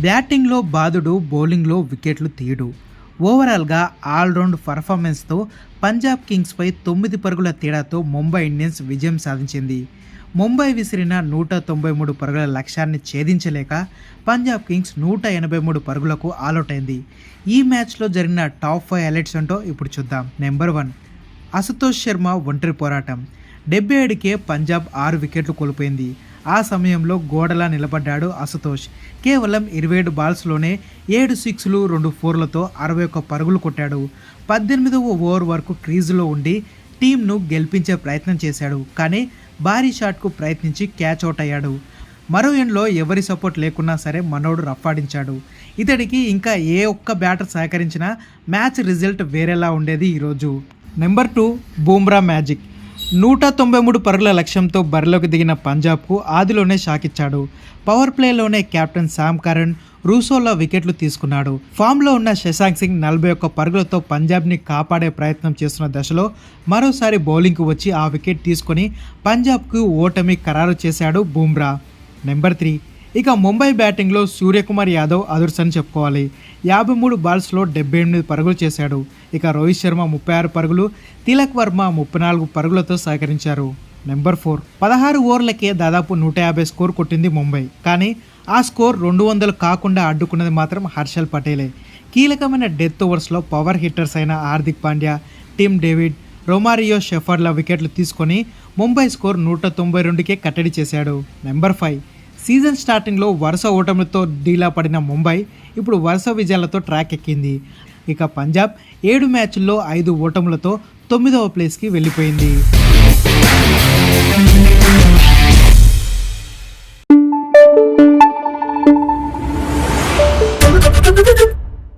బ్యాటింగ్లో బాదుడు బౌలింగ్లో వికెట్లు తీయడు. ఓవరాల్గా ఆల్రౌండ్ పర్ఫార్మెన్స్తో పంజాబ్ కింగ్స్పై తొమ్మిది పరుగుల తేడాతో ముంబై ఇండియన్స్ విజయం సాధించింది. ముంబై విసిరిన నూట తొంభై మూడు పరుగుల లక్ష్యాన్ని ఛేదించలేక పంజాబ్ కింగ్స్ నూట ఎనభై మూడు పరుగులకు ఆల్అౌట్ అయింది ఈ మ్యాచ్లో జరిగిన టాప్ ఫైవ్ హైలైట్స్ ఏంటో ఇప్పుడు చూద్దాం. నెంబర్ వన్ అశుతోష్ శర్మ ఒంటరి పోరాటం. డెబ్బై ఏడుకే పంజాబ్ ఆరు వికెట్లు కోల్పోయింది. ఆ సమయంలో గోడలా నిలబడ్డాడు అశుతోష్. కేవలం ఇరవై ఏడు బాల్స్లోనే ఏడు సిక్స్లు రెండు ఫోర్లతో అరవై ఒక్క పరుగులు కొట్టాడు. పద్దెనిమిదవ ఓవర్ వరకు క్రీజులో ఉండి టీంను గెలిపించే ప్రయత్నం చేశాడు. కానీ భారీ షాట్కు ప్రయత్నించి క్యాచ్ అవుట్ అయ్యాడు. మరో ఎండ్లో ఎవరి సపోర్ట్ లేకున్నా సరే మనోడు రఫాడించాడు ఇతడికి ఇంకా ఏ ఒక్క బ్యాటర్ సహకరించినా మ్యాచ్ రిజల్ట్ వేరేలా ఉండేది ఈరోజు. Number two Bumrah magic. నూట తొంభై మూడు పరుగుల లక్ష్యంతో బరిలోకి దిగిన పంజాబ్కు ఆదిలోనే షాక్ ఇచ్చాడు పవర్ ప్లేలోనే కెప్టెన్ శామ్ కరణ్ రూసోలా వికెట్లు తీసుకున్నాడు. ఫామ్లో ఉన్న శశాంక్ సింగ్ నలభై ఒక్క పరుగులతో పంజాబ్ని కాపాడే ప్రయత్నం చేస్తున్న దశలో మరోసారి బౌలింగ్కు వచ్చి ఆ వికెట్ తీసుకొని పంజాబ్కు ఓటమి ఖరారు చేశాడు బూమ్రా. నెంబర్ త్రీ ఇక ముంబై బ్యాటింగ్లో సూర్యకుమార్ యాదవ్ అదుర్స్ అని చెప్పుకోవాలి. యాభై మూడు బాల్స్లో డెబ్బై ఎనిమిది పరుగులు చేశాడు. ఇక రోహిత్ శర్మ ముప్పై ఆరు పరుగులు తిలక్ వర్మ ముప్పై నాలుగు పరుగులతో సహకరించారు. Number four. పదహారు ఓవర్లకే దాదాపు నూట యాభై స్కోర్ కొట్టింది ముంబై. కానీ ఆ స్కోర్ రెండు వందలు కాకుండా అడ్డుకున్నది మాత్రం హర్షల్ పటేలే. కీలకమైన డెత్ ఓవర్స్లో పవర్ హిట్టర్స్ అయిన Hardik Pandya Tim David Romario షెఫర్ల వికెట్లు తీసుకొని ముంబై స్కోర్ నూట తొంభై రెండుకే కట్టడి చేశాడు. Number five. సీజన్ స్టార్టింగ్లో వరుస ఓటములతో డీలా పడిన ముంబై ఇప్పుడు వరుస విజయాలతో ట్రాక్ ఎక్కింది. ఇక పంజాబ్ ఏడు మ్యాచ్ల్లో ఐదు ఓటములతో తొమ్మిదవ ప్లేస్కి వెళ్ళిపోయింది.